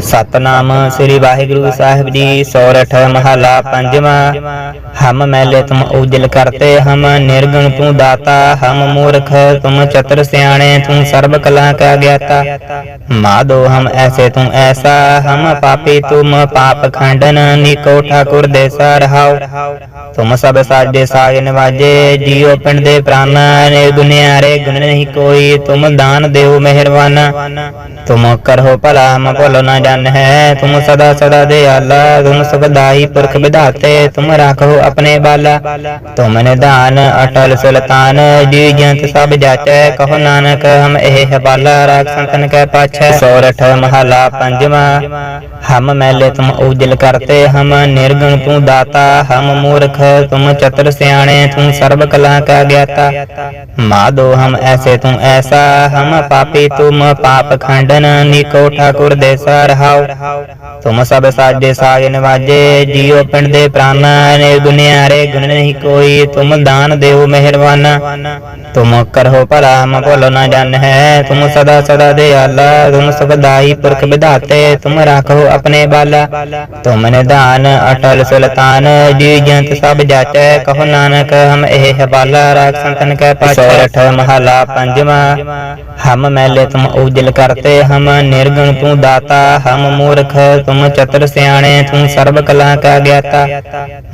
ਸਤਨਾਮ ਸ੍ਰੀ ਵਾਹਿਗੁਰੂ ਸਾਹਿਬ ਜੀ, ਸੋਰਠ ਮਹਲਾ ਪੰਜਵਾਂ। ਹਮ ਮੈਲੇ ਤੁਮ ਉਜਲ ਕਰਤੇ, ਹਮ ਨਿਰਗੁਣ ਤੂੰ ਦਾਤਾ, ਹਮ ਮੂਰਖ ਤੁਮ ਚਤੁਰ ਸਿਆਣੇ, ਤੂੰ ਸਰਬ ਕਲਾ ਕਾ ਗਿਆਤਾ। ਮਾਦੋ ਹਮ ਐਸੇ ਤੂੰ ਐਸਾ, ਹਮ ਪਾਪੀ ਤੁਮ ਪਾਪ ਖੰਡਨ, ਨਿਕੋ ਠਾਕੁਰ ਦੇ ਸਰਹਾਉ ਤੁਮ ਸਭ ਸਾਜੇ ਸਾਜ ਨਿਵਾਜੇ, ਜੀਉ ਪਿੰਡ ਦੇ ਪ੍ਰਾਨਾ ਨੇ ਗੁਣ ਨਹੀਂ ਕੋਈ, ਤੁਮ ਦਾਨ ਦੇਉ ਮਿਹਰਬਾਨਾ। ਤੁਮ ਕਰੋ ਭਲਾ, ਹਮ ਭੁੱਲ ਨਾ भजन है। तुम सदा सदा दयाला, तुम सबदाई पुरख विधाते, तुम राखो अपने बाला। तुम निदान अटल सुल्तान, जी जंत सब जाचे। कहो नानक, हम एह बाला राग संतन के पाछे। सोरठ महला पंजवा, हम मैले तुम उजल करते। हम निर्गुण तू दाता, हम मूर्ख, तुम चतुर सियाने तुम सर्व कला का ज्ञाता। माधो, हम ऐसे तुम ऐसा, हम पापी, तुम पाप खंडन, निको ठाकुर देसार। ਸਰਹਾਉ ਤੁਮ ਸਭ ਸਾਜੇ ਸਾਜ ਨਿਵਾਜੇ ਜੀਉ ਪਿੰਡ ਦੇ ਪ੍ਰਾਨਾ ਨੇ ਦੁਨੀਆ ਗੁਣ ਨਹੀਂ ਕੋਈ। ਤੁਮ ਦਾਨ ਦੇਉ ਮਿਹਰਬਾਨਾ। ਤੁਮ ਕਰੋ ਭਲਾ, ਹਮ ਭੁੱਲ ਨਾ ਜਾਣ ਹੈ। ਤੁਮ ਸਦਾ ਸਦਾ ਦਿਆਲਾ, ਤੁਮ ਸੁਖਦਾਈ ਪੁਰਖ ਵਿਧਾਤੇ। ਤੁਮ ਰਾਖੋ ਆਪਣੇ ਬਾਲਾ। ਤੁਮ ਨਿਧਾਨ, ਅਟਲ ਸੁਲਤਾਨ। ਜੀ ਜੰਤ ਸਭ ਜਾਚੈ, ਕਹੋ ਨਾਨਕ, ਹਮ ਇਹ ਹਵਾਲਾ ਰਾਖ ਸੰਤਨ ਕੈ ਪਾਛੈ। ਸੋਰਠ ਮਹਲਾ ਪੰਜਵਾਂ, ਹਮ ਮੈਲੇ ਤੁਮ ਉਜਲ ਕਰਤੇ, ਹਮ ਨਿਰਗੁਣ ਤੂੰ ਦਾਤਾ। ਹਮ ਮੂਰਖ, ਤੁਮ ਚਤੁਰ ਸਿਆਣੇ, ਤੂੰ ਸਰਬ ਕਲਾ ਕਾ ਗਿਆਤਾ।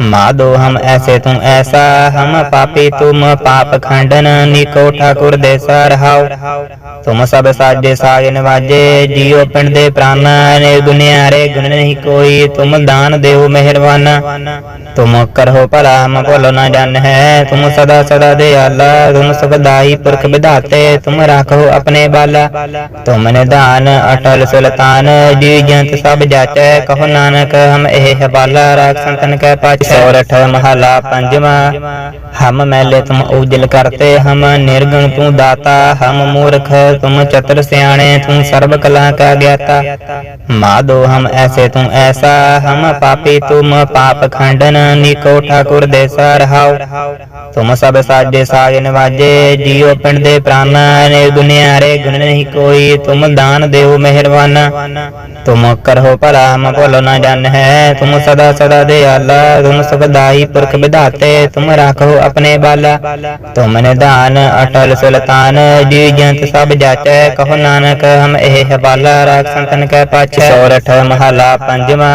ਮਾਦੋ ਹਮ ਐਸੇ ਤੂੰ ਐਸਾ, ਹਮ ਪਾਪੀ ਤੁਮ ਪਾਪ ਖੰਡਨ, ਨਿਕੋ ਠਾਕੁਰ ਦੇ ਸਰਹਾਉ ਤੁਮ ਸਭ ਸਾਜੇ ਸਾਜ ਨਿਵਾਜੇ, ਜੀਉ ਪਿੰਡ ਦੇ ਪ੍ਰਾਨਾ, ਨੇ ਗੁਣ ਨਹੀਂ ਕੋਈ, ਤੁਮ ਦਾਨ ਦੇਉ ਮਿਹਰਬਾਨਾ। ਤੁਮ ਕਰੋ ਭਲਾ, ਹਮ ਭੁੱਲ ਨਾ ਜਾਣ ਹੈ, ਤੁਮ ਸਦਾ ਸਦਾ ਦਿਆਲਾ, ਤੁਮ ਸੁਖਦਾਈ ਪੁਰਖ ਵਿਧਾਤੇ, ਤੁਮ ਰਾਖੋ ਆਪਣੇ ਬਾਲਾ। ਤੁਮ ਨਿਧਾਨ, ਅਟਲ ਸੁਲਤਾਨ ਜੀ ਜੰਤ ਸਭ ਜਾਚੈ, ਕਹੋ ਨਾਨਕ, ਹਮ ਇਹ ਹਵਾਲਾ ਰਾਖ ਸੰਤਨ ਕੈ ਪਾਛੈ। ਸੋਰਠ ਮਹਲਾ ਪੰਜਵਾਂ, ਹਮ ਮੈਲੇ ਤੁਮ ਉਜਲ ਕਰਤੇ, ਹਮ ਨਿਰਗੁਣ ਤੂੰ ਦਾਤਾ, ਹਮ ਮੂਰਖ ਤੁਮ ਚਤੁਰ ਸਿਆਣੇ, ਤੂੰ ਸਰਬ ਕਲਾ ਕਾ ਗਿਆਤਾ। ਮਾਦੋ ਹਮ ਐਸੇ ਤੂੰ ਐਸਾ, ਹਮ ਪਾਪੀ ਤੁਮ ਪਾਪ ਖੰਡਨ, ਨਿਕੋ ਠਾਕੁਰ ਦੇ ਸਰਹਾਉ ਤੁਮ ਸਭ ਸਾਜੇ ਸਾਜ ਨਿਵਾਜੇ, ਜੀਉ ਪਿੰਡ ਦੇ ਪ੍ਰਾਨਾ ਨੇ ਗੁਣ ਨਹੀਂ ਕੋਈ, ਤੁਮ ਦਾਨ ਦੇਉ ਮਿਹਰਬਾਨਾ। तुम करहो पराम बोलो न जान है। तुम सदा सदा दयाला तुम सुखदाई पुरख बिधाते तुम राखो अपने बाला। तुम निदान अटल सुल्तान जी जंत सब जाचे। कहो नानक हम एह हवाला राख संतन के पाछे। सोरठ महला पंजवा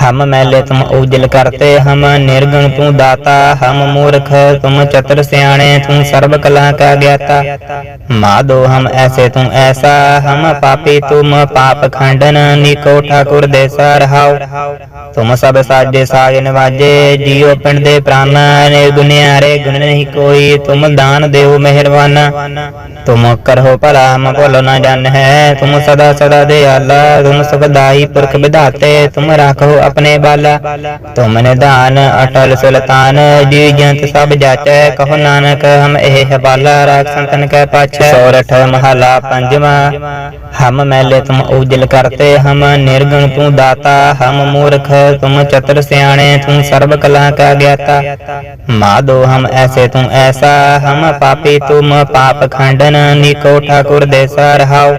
हम मैले तुम उजल करते हम निर्गुण तू दाता। हम मूर्ख तुम चतुर सियाने तुम सर्व कला का ज्ञाता। माधो हम ऐसे तुम ऐसा। हम पापी तुम पाप खंडन। ज्ञान निको ठाकुर देसा रहाओ तुम सब साजे साजन वाजे जियो पिंड दे प्राण निर्गुणे हरे गुण नहीं कोई। तुम दान देव मेहरबान। तुम करो भला हम मकोलो न जान है। तुम सदा सदा दे आला तुम सुखदाई पुरख विधाते। तुम राखो अपने बाला। तुम निधान अटल सुल्तान, जी जंत सब जाचे। कहो नानक, हम एह बाला राख संतन के पाछे। सोरठ, महला पंजवा हम मैले तुम उजल करते। ਕਰਤੇ ਹਮ ਨਿਰਗੁਣ ਤੂੰ ਦਾਤਾ, ਹਮ ਮੂਰਖ, ਤੁਮ ਚਤੁਰ ਸਿਆਣੇ, ਤੂੰ ਸਰਬ ਕਲਾ ਕਾ ਗਿਆਤਾ। ਮਾਦੋ ਹਮ ਐਸੇ ਤੂੰ ਐਸਾ, ਹਮ ਪਾਪੀ ਤੁਮ ਪਾਪ ਖੰਡਨ, ਨਿਕੋ ਠਾਕੁਰ ਦੇ ਸਰਹਾਉ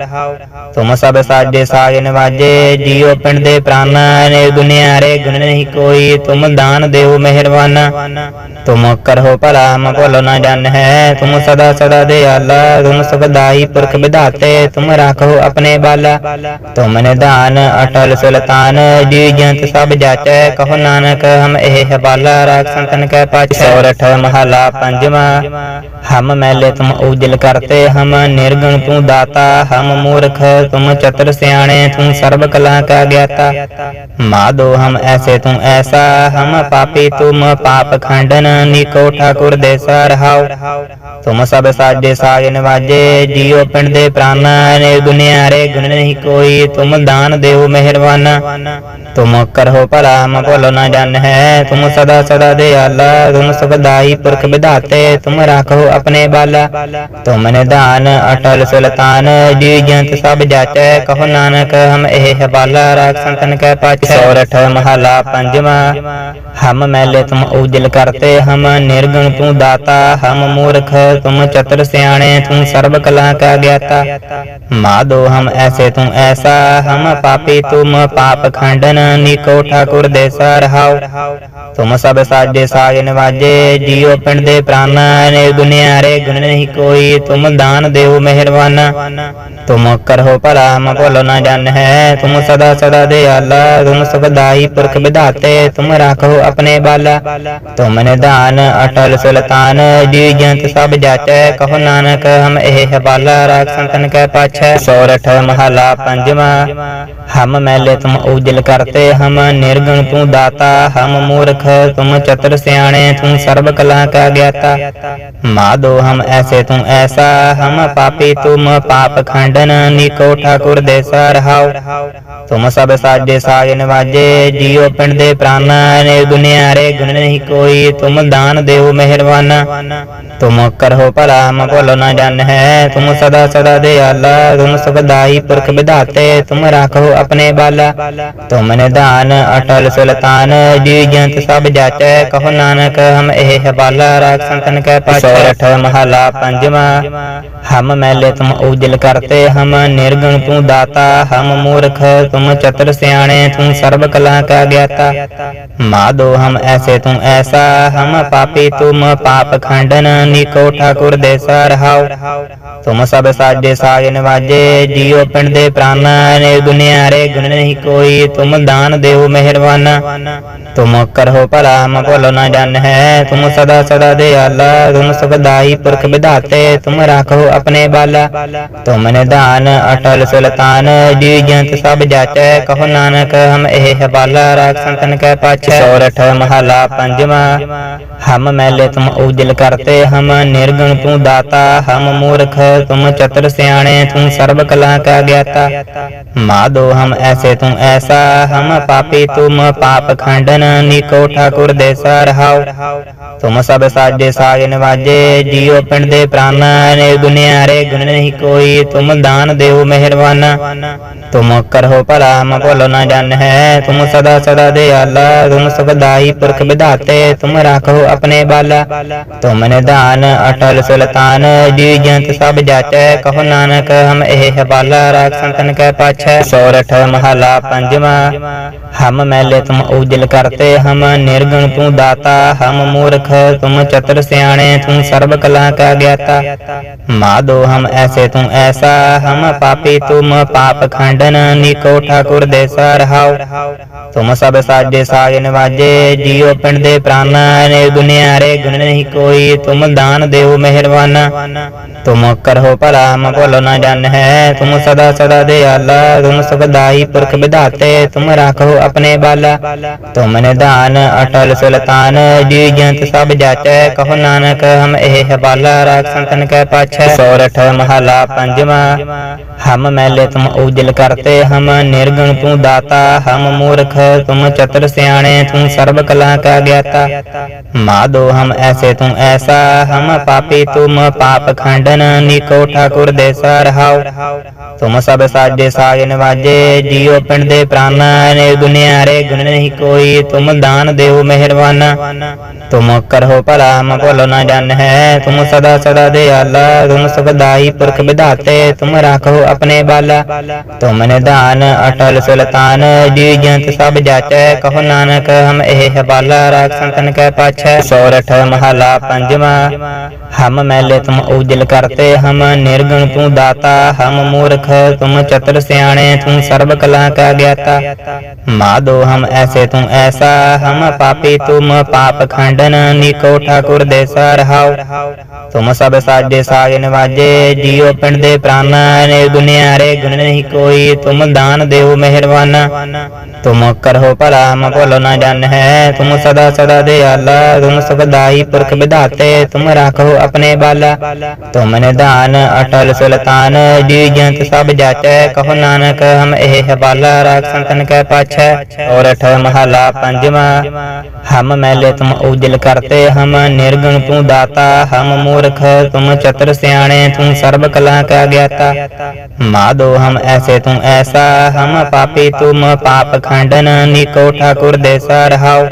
ਤੁਮ ਸਭ ਸਾਜੇ ਸਾਜ ਨਿਵਾਜੇ, ਜੀਉ ਪਿੰਡ ਦੇ ਪ੍ਰਾਨਾ, ਨੇ ਗੁਣ ਨਹੀਂ ਕੋਈ, ਤੁਮ ਦਾਨ ਦੇਉ ਮਿਹਰਬਾਨਾ। ਤੁਮ ਕਰੋ ਭਲਾ, ਹਮ ਭੁੱਲ ਨਾ ਜਾਣ ਹੈ, ਤੁਮ ਸਦਾ ਸਦਾ ਦਿਆਲਾ, ਤੁਮ ਸੁਖਦਾਈ ਪੁਰਖ ਵਿਧਾਤੇ, ਤੁਮ ਰਾਖੋ ਆਪਣੇ ਬਾਲਾ। ਤੁਮ ਨਿਧਾਨ ਅਟਲ ਸੁਲਤਾਨ ਜੀ ਜੰਤ ਸਭ ਜਾਚੈ। ਕਹੋ ਨਾਨਕ ਹਮ ਇਹ ਹਵਾਲਾ ਰਾਖ ਸੰਤਨ ਕੈ ਪਾਛੈ ਸੋਰਠ ਮਹਲਾ ਪੰਜਵਾਂ ਹਮ ਮੈਲੇ ਤੁਮ ਉਜਲ ਕਰਤੇ ਹਮ ਨਿਰਗੁਣ ਤੂੰ ਦਾਤਾ। ਹਮ ਮੂਰਖ ਤੁਮ ਚਤੁਰ ਸਿਆਣੇ ਤੂੰ ਸਰਬ ਕਲਾ ਕਾ ਗਿਆਤਾ। ਮਾਦੋ ਹਮ ਐਸੇ ਤੂੰ ਐਸਾ। ਹਮ ਪਾਪੀ ਤੁਮ ਪਾਪ ਖੰਡਨ ਨਿਕੋ ਠਾਕੁਰ ਦੇ ਸਰਹਾਉ ਤੁਮ ਸਭ ਸਾਜੇ ਸਾਜ ਨਿਵਾਜੇ ਜੀਉ ਪਿੰਡ ਦੇ ਪ੍ਰਾਨਾ ਨੇ ਦੁਨੀਆ ਰੇ ਗੁਣ ਨਹੀਂ ਕੋਈ। ਤੁਮ दान देव मेहरबान। तुम करो मैं बोलो न जन है। तुम सदा सदा दयाला, तुम सुखदाई पुरख विधाते। तुम राखो अपने बाला। तुम निधान अटल सुल्तान, जी जंत सब जाचे। कहो नानक, हम ए हवाला राख संतन के पाछे। सौरठ महला पंजवा, हम मैले तुम उजल करते। हम निर्गुण तू दाता, हम मूर्ख, तुम चतुर सियाणे, तुम सर्व कला का ज्ञाता। माधो, हम ऐसे तुम ऐसा। हम तुम पापी तुम पाप खंडन निको ठाकुर दे सरहाओ। तुम सब साजे साजन वाजे, जियो पिंड दे प्राण गुनियारे गुण नहीं कोई। तुम दान देव मेहरबान। तुम करो भला हम भुल न जान। है तुम सदा सदा दयाला, तुम सबदाई पुरख विधाते। तुम राखो अपने बाला। तुम निधान अटल सुल्तान, जी जंत सब जाचे। कहो नानक, हम एह हवाला, राख संतन के पाछे। सोरठ, महला, पंजवा। ਮਹਲਾ ਪੰਜਵਾ ਹਮ ਮੈਲੇ ਤੁਮ ਉਜਲ ਕਰਤੇ, ਹਮ ਨਿਰਗੁਣ ਤੂੰ ਦਾਤਾ, ਹਮ ਮੂਰਖ ਤੁਮ ਚਤੁਰ ਸਿਆਣੇ, ਤੂੰ ਸਰਬ ਕਲਾ ਕਾ ਗਿਆਤਾ। ਮਾਦੋ, ਹਮ ਐਸੇ ਤੂੰ ਐਸਾ, ਹਮ ਪਾਪੀ ਤੁਮ ਪਾਪ ਖੰਡਨ, ਨੀਕੋ ਠਾਕੁਰ ਦੇ ਸਰਹਾਉ ਤੁਮ ਸਭ ਸਾਜੇ ਸਾਜ ਨਿਵਾਜੇ, ਜੀਉ ਪਿੰਡ ਦੇ ਪ੍ਰਾਨਾ, ਨੇ ਦੁਨਿਆਰੇ ਗੁਣ ਨਹੀਂ ਕੋਈ, ਤੁਮ ਦਾਨ ਦੇਵ ਮਿਹਰਬਾਨਾ। ਤੁਮ ਕਰੋ ਭਲਾ, ਹਮ ਭੁੱਲ ਨਾ ਜਾਣ ਹੈ ਤੁਮ ਸਦਾ ਸਦਾ ਦਿਆਲਾ, ਤੁਮ ਸੁਖਦਾਈ ਪੁਰਖ ਵਿਧਾਤੇ ਰਾਖੋ ਆਪਣੇ ਬਾਲਾ। ਤੁਮ ਨਿਧਾਨ ਅਟਲ ਸੁਲਤਾਨ ਜੀ, ਜੰਤ ਸਭ ਜਾਚੈ। ਕਹੋ ਨਾਨਕ, ਹਮ ਇਹ ਹਵਾਲਾ ਰਾਖ ਸੰਤਨ ਕੈ ਪਾਛੈ ਸੋਰਠ ਮਹਲਾ ਪੰਜਵਾ, ਹਮ ਮੈਲੇ ਤੁਮ ਉਜਲ ਕਰਤੇ, ਹਮ ਨਿਰਗੁਣ ਤੂੰ ਦਾਤਾ, ਹਮ ਮੂਰਖ, ਤੁਮ ਚਤੁਰ ਸਿਆਣੇ, ਤੂੰ ਸਰਬ ਕਲਾ ਕਾ ਗਿਆਤਾ। ਮਾਦੋ, ਹਮ ਐਸੇ ਤੂੰ ਐਸਾ, ਹਮ ਪਾਪੀ ਤੁਮ ਪਾਪ ਖੰਡਨ, ਨਿਕੋ ਠਾਕੁਰ ਦੇ ਸਰਹਾਉ ਤੁਮ ਸਭ ਸਾਜੇ ਸਾਜ ਨਿਵਾਜੇ ਜੀਉ ਪਿੰਡ ਦੇ ਪ੍ਰਾਨਾ ਨੇ ગુનિયારે गुण नहीं कोई। तुम दान देव मेहरबाना। तुम करो भला मैं बोलो न जान है। तुम सदा सदा दयाला, तुम सबदाई पुरख विधाते। तुम राखो अपने बाला। तुमने दान, अटल सुल्तान जी जंत सब जाचे। कहो नानक, हम ए हवाला, राख संतन के पाछे। सौरठ महला पंजवा, हम मैले तुम उजल करते। हम निर्गुण तू दाता, हम मूर्ख, तुम चतुर सियाणे तू सर्व कला का ज्ञाता। मादो हम ऐसे तुम ऐसा, हम पापी तुम पाप खंडन निको ठाकुर दे सरहाओ तुम सब साजे साजन वाजे जियो पिंड दे प्राण निर्गुनियारे गुण नहीं कोई, तुम दान देव मेहरबाना। तुम करो भला, हम भोलो ना जान है, तुम सदा सदा दे आला तुम सब दाई पुरख विधाते, तुम राखो अपने बाला। तुम निधान अटल सुल्तान, जी जंत सब जाचे, कहो नानक, हम एह बाला राख संतन के पाछे। ਸੋਰਠ ਮਹਲਾ ਪੰਜਵਾ, ਹਮ ਮੈਲੇ ਤੁਮ ਉਜਲ ਕਰਤੇ, ਹਮ ਨਿਰਗੁਣ ਤੂੰ ਦਾਤਾ, ਹਮ ਮੂਰਖ, ਤੁਮ ਚਤੁਰ ਸਿਆਣੇ, ਤੂੰ ਸਰਬ ਕਲਾ ਕਾ ਗਿਆਤਾ। ਮਾਦੋ ਹਮ ਐਸੇ ਤੂੰ ਐਸਾ, ਹਮ ਪਾਪੀ ਤੁਮ ਪਾਪ ਖੰਡਨ, ਨੀਕੋ ਠਾਕੁਰ ਦੇ ਸਰਹਾਉ ਤੁਮ ਸਭ ਸਾਜੇ ਸਾਜ ਨਿਵਾਜੇ, ਜੀਉ ਪਿੰਡ ਦੇ ਪ੍ਰਾਨਾ ਨੇ ਦੁਨਿਆਰੇ ਗੁਣ ਨਹੀਂ ਕੋਈ, ਤੁਮ ਦਾਨ ਦੇਵ ਮਿਹਰਬਾਨਾ। तुम करो पराम, बोलो न जन है। तुम सदा सदा दयाला, तुम सुखदाई पुरख बिदाते। तुम राखो अपने बाला। तुम दान, अटल सुल्तान, जी जंत सब जाचे। कहो नानक, हम ए हवाला, राख संतन के पाछ। सोरठ महला पंजवा, हम मैले तुम उजल करते। हम निर्गुण तू दाता, हम मूर्ख, तुम चतुर सियाने तू सर्व कला का ज्ञाता। मादो हम ऐसे तुम ऐसा, हम पापी तुम पाप खंडन। ਖੰਡਨ ਨੀਕੋ ਠਾਕੁਰ ਦੇ ਸਰਹਾਉ ਤੁਮ ਸਭ ਸਾਜੇ ਸਾਜ ਨਿਵਾਜੇ, ਜੀਉ ਪਿੰਡ ਦੇ ਪ੍ਰਾਨਾ ਨੇ ਗੁਣ ਨਹੀਂ ਕੋਈ। ਤੁਮ ਦਾਨ ਦੇਵ ਮਿਹਰਬਾਨਾ। ਤੁਮ ਕਰੋ ਭਲਾ ਹਮ ਭੁੱਲ ਨਾ ਜਾਣ ਹੈ। ਤੁਮ ਸਦਾ ਸਦਾ ਦਿਆਲਾ, ਤੁਮ ਸੁਖਦਾਈ ਪੁਰਖ ਵਿਧਾਤੇ। ਤੁਮ ਰਾਖੋ ਆਪਣੇ ਬਾਲਾ। ਤੁਮ ਨਿਧਾਨ, ਅਟਲ ਸੁਲਤਾਨ। ਜੀ ਜੰਤ ਸਭ ਜਾਚੈ, ਕਹੋ ਨਾਨਕ, ਹਮ ਇਹ ਹਵਾਲਾ ਰਾਖ ਸੰਤਨ ਕੈ ਪਾਛੈ। ਸੋਰਠ ਮਹਲਾ ਪੰਜਵਾ, ਹਮ ਮੈਲੇ ਤੁਮ ਉਜਲ ਕਰਤੇ ਹਮ ਨਿਰਗੁਣ ਤੂੰ ਦਾਤਾ, ਹਮ ਮੂਰਖ, ਤੁਮ ਚਤੁਰ ਸਿਆਣੇ, ਤੂੰ ਸਰਬ ਕਲਾ ਕਾ ਗਿਆਤਾ। ਮਾਦੋ ਹਮ ਐਸੇ ਤੂੰ ਐਸਾ, ਹਮ ਪਾਪੀ ਤੁਮ ਪਾਪ ਖੰਡਨ, ਨੀਕੋ ਠਾਕੁਰ ਦੇ ਸਰਹਾਉ ਤੁਮ ਸਭ ਸਾਜੇ ਸਾਜ ਨਿਵਾਜੇ, ਜੀਉ ਪਿੰਡ ਦੇ ਪ੍ਰਾਨਾ, ਨੇ ਦੁਨਿਆਰੇ ਗੁਣ ਨਹੀਂ ਕੋਈ, ਤੁਮ ਦਾਨ ਦੇਵ ਮਿਹਰਬਾਨਾ। ਤੁਮ ਕਰੋ ਭਲਾ, ਹਮ ਭੁੱਲ ਨਾ ਜਾਣ ਹੈ, ਤੁਮ ਸਦਾ ਸਦਾ ਦਿਆਲਾ, ਤੁਮ ਸੁਖਦਾਈ ਪੁਰਖ ਵਿਧਾਤੇ, ਤੁਮ ਰਾਖੋ ਆਪਣੇ ਬਾਲਾ। ਤੁਮ ਨਿਧਾਨ ਅਟਲ ਸੁਲਤਾਨ ਜੀ ਜੰਤ ਸਭ ਜਾਚੈ, ਕਹੋ ਨਾਨਕ ਹਮ ਇਹ ਹਵਾਲਾ ਰਾਖ ਸੰਤਨ ਕੈ ਪਾਛੈ ਔਰਠ ਮਹਲਾ ਪੰਜਵਾ, ਹਮ ਮੈਲੇ ਤੁਮ ਉਜਲ ਕਰਤੇ, ਹਮ ਨਿਰਗੁਣ ਤੂੰ ਦਾਤਾ, ਹਮ ਮੂਰਖ ਤੁਮ ਚਤੁਰ ਸਿਆਣੇ, ਤੂੰ ਸਰਬ ਕਲਾ ਕਾ ਗਿਆਤਾ। ਮਾਦੋ ਹਮ ਐਸੇ ਤੂੰ ਐਸਾ, ਹਮ ਪਾਪੀ ਤੁਮ ਪਾਪ ਖੰਡਨ, ਨੀਕੋ ਠਾਕੁਰ ਦੇ ਸਰਹਾਉ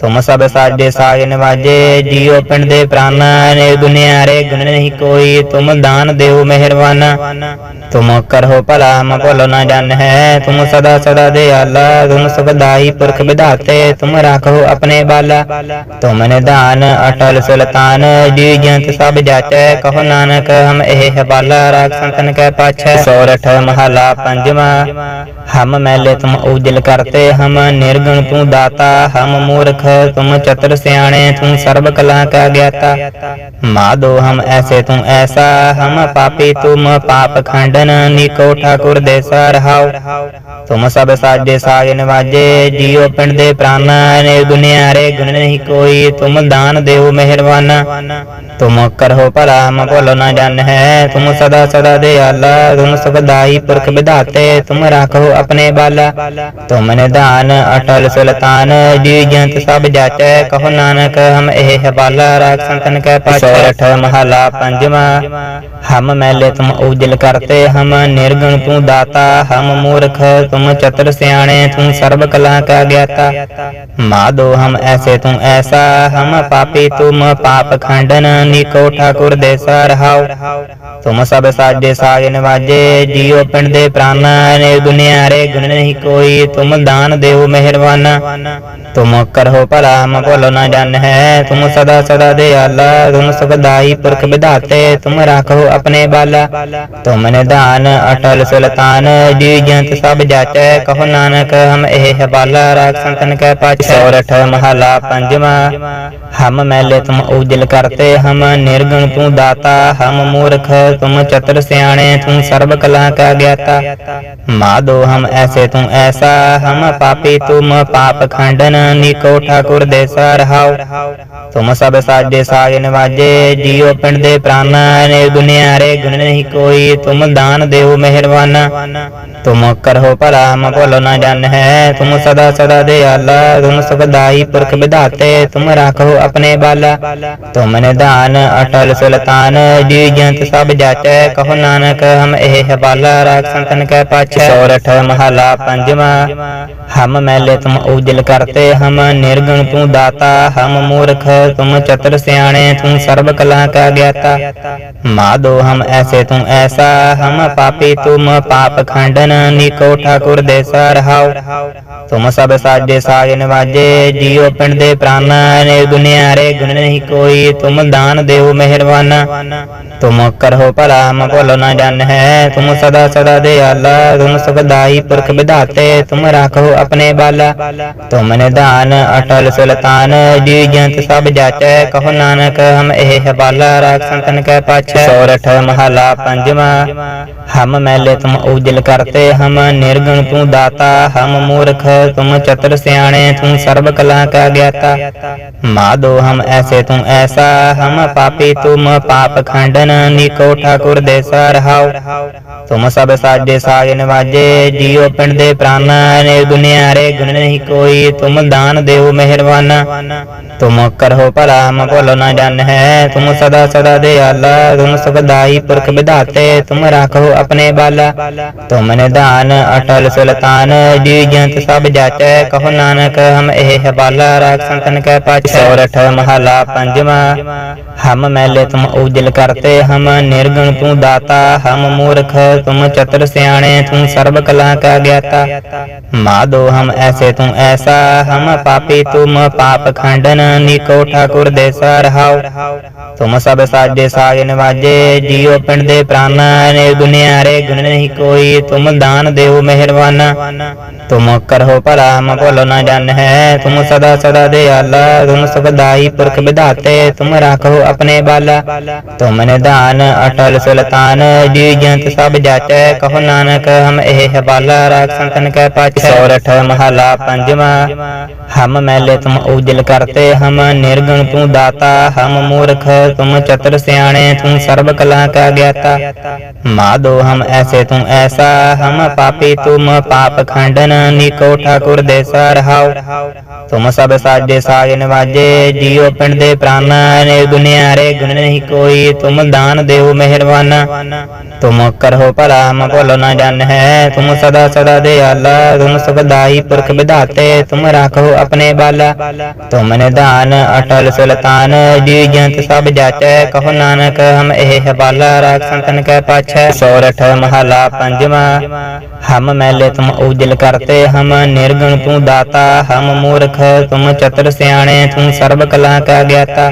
ਤੁਮ ਸਭ ਸਾਜੇ ਸਾਜ ਨਿਵਾਜੇ, ਜੀਉ ਪਿੰਡ ਦੇ ਪ੍ਰਾਨਾ ਨੇ ਦੁਨਿਆਰੇ ਗੁਣ ਨਹੀਂ ਕੋਈ कोई तुम दान देव मेहरबाना। तुम करहो भला हम भूलो न जान है। तुम सदा सदा दयाला, तुम सुखदाई पुरख विधाते, तुम राखो अपने बाला। तुम निदान अटल सुल्तान, जी जंत सब जाचै। कहो नानक, हम एह हवाला, राख संतन के पाछै। सोरठ महला पंजवा, हम मैले तुम उजल करते। हम निर्गुण तू दाता, हम मूर्ख, तुम चतुर सियाणे, तुम सर्व कला का ज्ञाता। माधो, हम ऐसे तुम ऐसा हम पापी तुम पाप खंडन नीको ठाकुर देसा रहाओ तुम सब साजे सागे नवाजे जियो पिंड दे प्राणा ने गुनियारे गुण नहीं कोई तुम दान देव मेहरबाना तुम करहो भला हम भूलो न जान है तुम सदा सदा दयाला तुम सुखदाई पुरख विधाते तुम राखो अपने बाला तुम निदान अटल सुल्तान जी जंत सब जाचै कहो नानक हम एह हवाला राख संतन के पाछठ महला पंजवा हम मैले तुम उजल करते, हम निर्गुण तू दाता। हम मूर्ख, तुम चतुर सियाणे, तू सर्व कला का ज्ञाता। माधो, हम ऐसे तू ऐसा। हम पापी, तुम पाप खंडन नीको ठाकुर देसा रहाओ तुम सब साजे सागे नवाजे, जियो पिंड दे प्राणा। ने गुनियारे गुण नहीं कोई, तुम दान देव मेहरबाना। तुम करहो भला, हम भूलो न जान है। तुम सदा सदा दयाला, तुम सुखदाई पुरख विधाते तुम राखो अपने बाला तुम निदान अटल सुल्तान जी जंत सब जाचै कहो नानक हम एह हवाला राख संतन के पाछ सोरठ महला पंजवा हम मैले तुम उजल करते हम निर्गुण तू दाता हम मूर्ख तुम चतुर सियाणे तू सर्व कला का ज्ञाता माधो हम ऐसे तू ऐसा हम पापी तुम पाप खंडन नीको ठाकुर देसा रहाओ तुम सब साजे सागे नवाजे जियो पिंड दे प्राणा ने गुनियारे गुण नहीं कोई तुम दान देव मेहरबाना तुम करो भला हम भूलो न जान है तुम सदा सदा दयाला तुम सुखदाई पुरख विधाते तुम राखो अपने बाला तुम निदान अटल सुल्तान जी जंत सब जाचै कहो नानक हम एह हवाला राख संतन के पाछै सोरठ महला पंजवा हम मैले तुम उजल करते हम निर्गुण तू दाता हम मूर्ख तुम चतुर सियाणे तू सर्व कला का ज्ञाता माधो हम ऐसे तुम ऐसा, हम पापी तुम पाप खंडन नीको ठाकुर देसा रहाओ तुम सब साजे सागे नवाजे जियो पिंड दे प्राणा, ने गुनियारे गुण नहीं कोई, तुम दान देव मेहरबाना। तुम करहो भला हम भूलो न जान है, तुम सदा सदा दयाला, तुम सुखदाई पुरख विधाते, तुम राखो अपने बाला। तुम निदान अटल सुल्तान, जी जंत सब जाचे, कहो नानक, हम एह हवाला, राख संतन ਕੈ ਪਾਛੈ 108 ਮਹਲਾ ਪੰਜਵਾ। ਹਮ ਮੈਲੇ ਤੁਮ ਉਜਲ ਕਰਤੇ, ਹਮ ਨਿਰਗਣ ਤੂੰ ਦਾਤਾ, ਹਮ ਮੂਰਖ ਤੁਮ ਚਤਰ ਸਿਆਣੇ, ਤੂੰ ਸਰਬ ਕਲਾ ਕਾ ਗਿਆਤਾ। ਮਾਦੋ ਹਮ ਐਸੇ ਤੂੰ ਐਸਾ, ਹਮ ਪਾਪੀ ਤੁਮ ਪਾਪ ਖੰਡਨ ਨਿਕੋ ਠਾਕੁਰ ਦੇਸਾ ਰਹਾਉ ਤੁਮ ਸਭ ਸਾਜੇ ਸਾਜੇ ਨਵਾਜੇ, ਜੀਉ ਪਿੰਡ ਦੇ ਪ੍ਰਾਨ ਨਿਰਗੁਨਿਆਰੇ ਗੁਣ ਨਹੀਂ ਕੋਈ, ਤੁਮ ਦਾਨ ਦੇਉ ਮਿਹਰਬਾਨਾ। ਤੁਮ ਕਰੋ ਭਲਾ ਮ ਭੁਲ ਨਾ ਜਾਣ ਹੈ ਤੁਮ ਸਦਾ ਸਦਾ ਦੇ दयाला तुम सुखदाई पुरख विधाते तुम राखो अपने बाला। तुम निदान अटल सुल्तान, जी जंत सब जाचै। कहो नानक, हम एह हवाला राख संतन के पाछ। सोरठ महला पंजवा हम मैले तुम उजल करते। हम निर्गुण तू दाता, हम मूर्ख, तुम चतुर सियाणे तू सर्व कला का ज्ञाता। माधो, हम ऐसे तू ऐसा, हम पापी तुम पाप खंडन नीको ठाकुर देसा रहाओ। तुम सब साजे सागे नवाजे जियो पिंड दे प्राणा ने गुनियारे गुण नहीं कोई तुम दान देव मेहरबाना तुम करहो भला हम भूलो न जान है तुम सदा सदा दयाला तुम सुखदाई पुरख विधाते तुम राखो अपने बाला तुम निदान अटल सुल्तान जी जंत सब जाचै कहो नानक हम एह हवाला राख संतन के पाछै सोरठ महला पंजवा हम मैले तुम उजल करते हम निर्गुण तू दाता हम मूर्ख तुम चतुर सियाणे ਜਾਣੇ ਤੂੰ ਸਰਬ ਕਲਾ ਕਾ ਗਿਆਤਾ। ਮਾਦੋ ਹਮ ਐਸੇ ਤੂੰ ਐਸਾ, ਹਮ ਪਾਪੀ ਤੁਮ ਪਾਪ ਖੰਡਨ ਨਿਕੋ ਠਾਕੁਰ ਦੇ ਸਰਹਾਉ ਤੁਮ ਸਭ ਸਾਜੇ ਸਾਜ ਨਵਾਜੇ, ਜੀਉ ਪਿੰਡ ਦੇ ਪ੍ਰਾਨ ਨੇ ਗੁਨਿਆਰੇ ਗੁਣ ਨਹੀਂ ਕੋਈ, ਤੁਮ ਦਾਨ ਦੇਉ ਮਿਹਰਬਾਨ। ਤੁਮ ਕਰੋ ਭਲਾ, ਹਮ ਭੁੱਲ ਨਾ ਜਾਣ ਹੈ, ਤੁਮ ਸਦਾ ਸਦਾ ਦੇ ਆਲਾ ਤੁਮ ਸਬਦਾਈ ਪੁਰਖ ਵਿਧਾਤੇ, ਤੁਮ ਰਾਖੋ ਆਪਣੇ ਬਲ। ਤੁਮ ਨਿਦਾਨ ਅਟਲ ਸੁਲਤਾਨ, ਜੀ ਜੰਤ ਸਭ ਜਾਚੈ, ਕਹੋ ਨਾਨਕ ਹਮ ਇਹ ਹਵਾਲਾ ਰਾਖ ਸੰਤਨ ਕੈ ਪਾਛੈ। ਸੋਰਠ ਮਹਲਾ ਪੰਜਵਾ। ਹਮ ਮੈਲੇ ਤੁਮ ਉਜਲ ਕਰਤੇ, ਹਮ ਨਿਰਗੁਣ ਤੂੰ ਦਾਤਾ, ਹਮ ਮੂਰਖ ਤੁਮ ਚਤੁਰ ਸਿਆਣੇ, ਤੂੰ ਸਰਬ ਕਲਾ ਕਾ ਗਿਆਤਾ।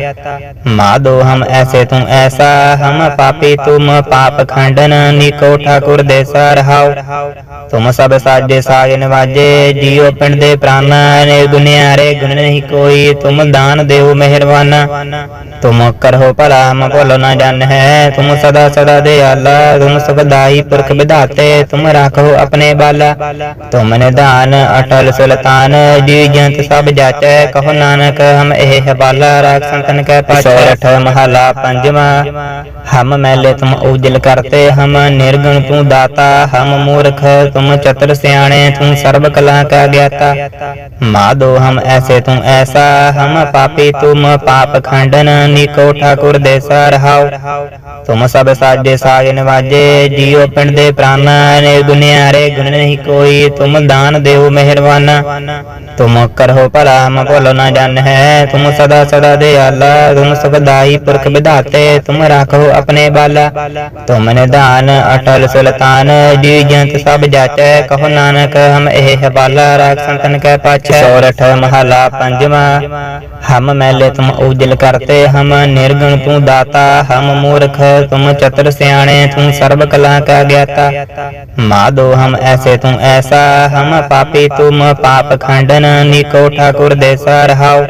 ਮਾਦੋ ਹਮ ਐਸੇ ਤੂੰ ਐਸਾ, ਹਮ ਪਾਪੀ ਤੁਮ ਪਾਪ ਖੰਡਨ, ਨੀਕੋ ਠਾਕੁਰ ਦੇ ਸਰਹਾਉ ਤੁਮ ਸਭ ਸਾਜੇ ਸਾਜ ਨਵਾਜੇ, ਜੀਉ ਪਿੰਡ ਦੇ ਪ੍ਰਾਨਾ ਨੇ ਗੁਣ ਨਹੀਂ ਕੋਈ, ਤੁਮ ਦਾਨ ਦੇਵ ਮਿਹਰਬਾਨਾ। ਤੁਮ ਕਰੋ ਭਲਾ ਹਮ ਭੁੱਲ ना जान है। तुम सदा सदा दयाला तुम सबदाई पुरख विधाते तुम राखो अपने बाला। तुम निदान अटल सुल्तान जी जंत सब जाचे। कहो नानक हम एह हवाला राख संतन के पाठ महला पंजमा। हम मैले तुम उजल करते हम निर्गुण तू दाता। हम मूर्ख तुम चतुर सियाणे तुम सर्व कला का ज्ञाता। माधो हम ऐसे तुम ऐसा। हम पापी तुम पाप खंडन निको ठाकुर देसा रहा ਸਰਹਾਉ ਤੁਮ ਸਭ ਸਾਜੇ ਸਾਜ ਨਵਾਜੇ ਜੀਉ ਪਿੰਡ ਦੇ ਪ੍ਰਾਨਾ ਨੇ ਗੁਨਿਆਰੇ ਗੁਣ ਨਹੀਂ ਕੋਈ ਤੁਮ ਦਾਨ ਦੇਵ ਮਿਹਰਬਾਨਾ ਤੁਮ ਕਰੋ ਭਲਾ ਹਮ ਭੁੱਲ ਨਾ ਜਾਣ ਹੈ ਤੁਮ ਸਦਾ ਸਦਾ ਦਿਆਲਾ ਤੁਮ ਸੁਖਦਾਈ ਪੁਰਖ ਵਿਧਾਤੇ ਤੁਮ ਰਾਖੋ ਆਪਣੇ ਬਾਲਾ ਤੁਮ ਨਿਧਾਨ ਅਟਲ ਸੁਲਤਾਨ ਜੀ ਜੰਤ ਸਭ ਜਾਚੈ ਕਹੋ ਨਾਨਕ ਹਮ ਇਹ ਹਵਾਲਾ ਰਾਖ ਸੰਤਨ ਕੈ ਪਾਛੈ ਸੋਰਠ ਮਹਲਾ ਪੰਜਵਾ ਹਮ ਮੈਲੇ ਤੁਮ ਉਜਲ ਕਰਤੇ ਹਮ ਨਿਰਗੁਣ ਤੂੰ ਦਾਤਾ हम मूर्ख, तुम चतुर सियाणे, तुम सर्व कला का ज्ञाता। मादो हम ऐसे, तुम ऐसा, हम पापी, तुम पाप खंडन नीको ठाकुर दे सरहाओ।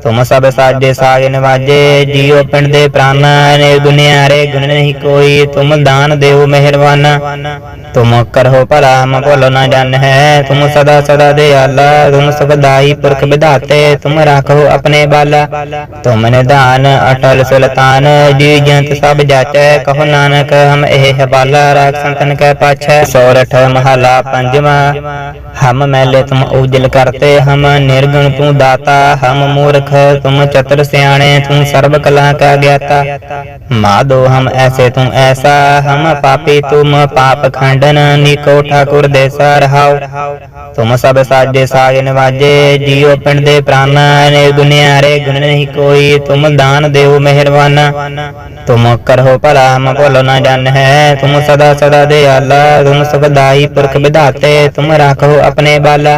तुम सब साजे साज नवाजे, जियो पिंड दे प्राण, ने निर्गुनियारे गुण नहीं कोई। तुम दान देव मेहरबाना। तुम करो भला, हम भोलो ना जान है। तुम सदा सदा दयाला, तुम सबदाई पुरख विधाते। तुम राखो अपने बाला। तुम निधान, अटल सुल्तान ਸੁਲਤਾਨ ਜੀ ਜੰਤ ਸਭ ਜਾਚੈ, ਕਹੋ ਨਾਨਕ, ਹਮ ਇਹ ਹਵਾਲਾ ਰਾਖ ਸੰਤਨ ਕੈ ਪਾਛੈ। ਸੋਰਠ ਮਹਲਾ ਪੰਜਵਾ, ਹਮ ਮੈਲੇ ਤੁਮ ਉਜਲ ਕਰਤੇ, ਹਮ ਨਿਰਗੁਣ ਤੂੰ ਦਾਤਾ, ਹਮ ਮੂਰਖ, ਤੁਮ ਚਤੁਰ ਸਿਆਣੇ, ਤੂੰ ਸਰਬ ਕਲਾ ਕਾ ਗਿਆਤਾ। ਮਾਦੋ ਹਮ ਐਸੇ ਤੂੰ ਐਸਾ, ਹਮ ਪਾਪੀ ਤੁਮ ਪਾਪ ਖੰਡਨ, ਨੀਕੋ ਠਾਕੁਰ ਦੇ ਸਰਹਾਉ ਤੁਮ ਸਭ ਸਾਜੇ ਸਾਜ ਨਵਾਜੇ, ਜੀਉ ਪਿੰਡ ਦੇ ਪ੍ਰਾਨਾ ਨੇ ਗੁਨਿਆਰੇ ਗੁਣ ਨਹੀਂ ਕੋਈ, ਤੁਮ ਦਾਨ तुम करो मैं बोलो ना जन है। तुम सदा सदा दे आला तुम सुखदाई पुरख बिदाते, तुम राखो अपने बाला।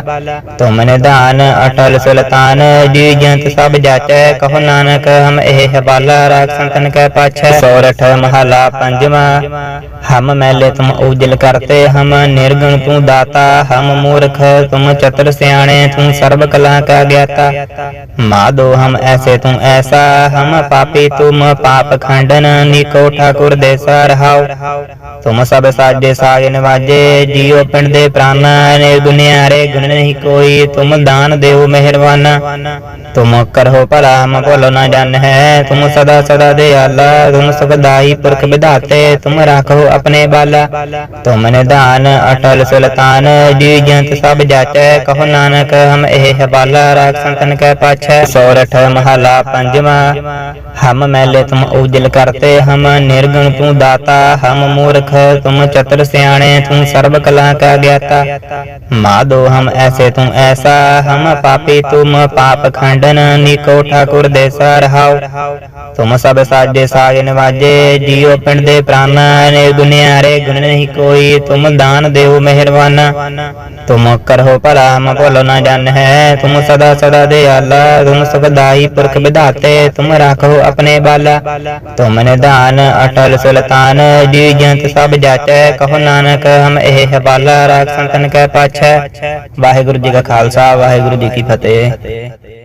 तुम निदान अटल सुल्तान जी जंत सब जाचे। कहो नानक, हम एह बाला राख संतन के पाछे। सोरठ महला पंजवा हम मैले तुम उजल करते। हम निर्गुण तू दाता, हम मूर्ख, तुम चतुर सियाने तू सर्व कला का ज्ञाता। मादो हम ऐसे तुम ऐसा, हम पापी तुम पाप ਪਾਪੀ ਨੀਕੋ ਠਾਕੁਰ ਦੇ ਸਰਹਾਉ ਤੁਮ ਸਭ ਸਾਜੇ ਸਾਜ ਨਵਾਜੇ ਜੀਉ ਪਿੰਡ ਦੇ ਪ੍ਰਾਨਾ ਨੇ ਗੁਣ ਨਹੀਂ ਕੋਈ ਤੁਮ ਦਾਨ ਦੇਵ ਮਿਹਰਬਾਨਾ ਤੁਮ ਕਰੋ ਭਲਾ ਹਮ ਭੁੱਲ ਨਾ ਜਾਣ ਹੈ ਤੁਮ ਸਦਾ ਸਦਾ ਦਿਆਲਾ ਤੁਮ ਸੁਖਦਾਈ ਪੁਰਖ ਵਿਧਾਤੇ ਤੁਮ ਰਾਖੋ ਆਪਣੇ ਬਾਲਾ ਤੁਮ ਨਿਧਾਨ ਅਟਲ ਸੁਲਤਾਨ ਜੀ ਜੰਤ ਸਭ ਜਾਚੈ ਕਹੋ ਨਾਨਕ ਹਮ ਇਹ ਹਵਾਲਾ ਰਾਖ ਸੰਤਨ ਕੈ ਪਾਛੈ ਸੋਰਠ ਮਹਲਾ ਪੰਜਵਾ ਹਮ ਮੈਲੇ ਤੁਮ ਉਜਲ ਕਰਤੇ ਹਮ ਨਿਰਗੁਣ ਤੂੰ ਦਾਤਾ, ਹਮ ਮੂਰਖ ਤੁਮ ਚਤੁਰ ਸਿਆਣੇ, ਤੂੰ ਸਰਬ ਕਲਾ ਕਾ ਗਿਆਤਾ। ਮਾਦੋ ਹਮ ਐਸੇ ਤੂੰ ਐਸਾ, ਹਮ ਪਾਪੀ ਤੁਮ ਪਾਪ ਖੰਡਨ, ਨੀਕੋ ਠਾਕੁਰ ਦੇ ਸਰਹਾਉ ਤੁਮ ਸਭ ਸਾਜੇ ਸਾਜ ਨਵਾਜੇ, ਜੀਉ ਪਿੰਡ ਦੇ ਪ੍ਰਾਨਾ ਨੇ ਗੁਨਿਆਰੇ ਗੁਣ ਨਹੀਂ ਕੋਈ, ਤੁਮ ਦਾਨ ਦੇਵ ਮਿਹਰਬਾਨਾ। ਤੁਮ ਕਰੋ ਭਲਾ, ਹਮ ਭੁੱਲ ਨਾ ਜਾਣ ਹੈ, ਤੁਮ ਸਦਾ ਸਦਾ ਦਿਆਲਾ ਤੁਮ ਸੁਖਦਾਈ ਪੁਰਖ ਵਿਧਾਤੇ, ਤੁਮ ਰਾਖੋ ਆਪਣੇ ਬਾਲਾ ਤੁਮ ਨਿਧਾਨ ਅਟਲ ਸੁਲਤਾਨ ਜੀ ਜੰਤ ਸਭ ਜਾਚੈ, ਕਹੋ ਨਾਨਕ ਹਮ ਇਹ ਹਵਾਲਾ ਰਾਖ ਸੰਤਨ ਕੈ ਪਾਛੈ। ਵਾਹਿਗੁਰੂ ਜੀ ਕਾ ਖਾਲਸਾ, ਵਾਹਿਗੁਰੂ ਜੀ ਕੀ ਫਤਿਹ।